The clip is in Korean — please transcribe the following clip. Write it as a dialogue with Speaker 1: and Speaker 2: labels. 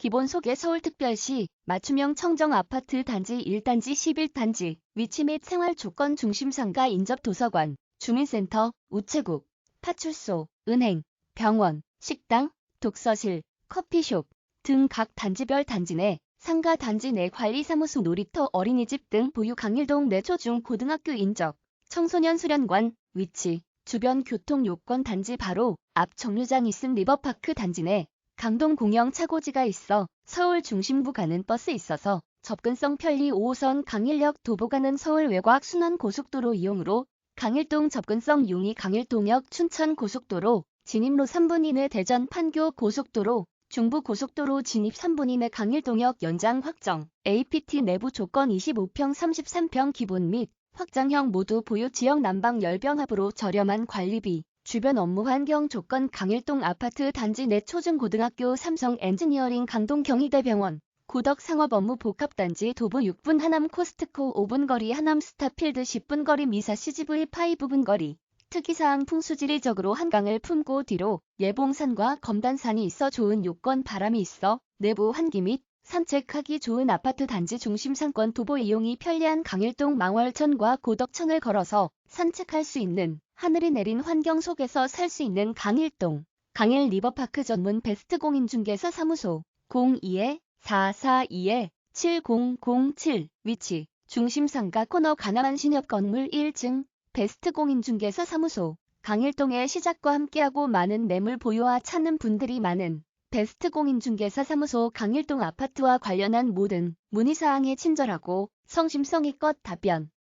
Speaker 1: 기본 소개 서울특별시 맞춤형 청정 아파트 단지 1단지 11단지 위치 및 생활 조건 중심 상가 인접 도서관, 주민센터, 우체국, 파출소, 은행, 병원, 식당, 독서실, 커피숍 등 각 단지별 단지 내 상가 단지 내 관리사무소 놀이터 어린이집 등 보유 강일동 내 초중 고등학교 인적 청소년 수련관 위치 주변 교통 요건 단지 바로 앞 정류장 있음 리버파크 단지 내 강동 공영 차고지가 있어 서울 중심부 가는 버스 있어서 접근성 편리 5호선 강일역 도보 가는 서울 외곽 순환 고속도로 이용으로 강일동 접근성 용이 강일동역 춘천 고속도로 진입로 3분 이내 대전 판교 고속도로 중부 고속도로 진입 3분 이내 강일동역 연장 확정. APT 내부 조건 25평 33평 기본 및 확장형 모두 보유 지역 난방 열병합으로 저렴한 관리비 주변 업무 환경 조건 강일동 아파트 단지 내 초중고등학교 삼성 엔지니어링 강동 경희대병원 고덕 상업업무 복합단지 도보 6분 하남 코스트코 5분 거리 하남 스타필드 10분 거리 미사 CGV 파이 부분 거리 특이사항 풍수지리적으로 한강을 품고 뒤로 예봉산과 검단산이 있어 좋은 요건 바람이 있어 내부 환기 및 산책하기 좋은 아파트 단지 중심 상권 도보 이용이 편리한 강일동 망월천과 고덕천을 걸어서 산책할 수 있는 하늘이 내린 환경 속에서 살 수 있는 강일동 강일 리버파크 전문 베스트 공인중개사 사무소 02-442-7007 위치 중심상가 코너 가나만 신협 건물 1층 베스트 공인중개사 사무소. 강일동의 시작과 함께하고 많은 매물 보유와 찾는 분들이 많은 베스트 공인중개사 사무소 강일동 아파트와 관련한 모든 문의사항에 친절하고 성심성의껏 답변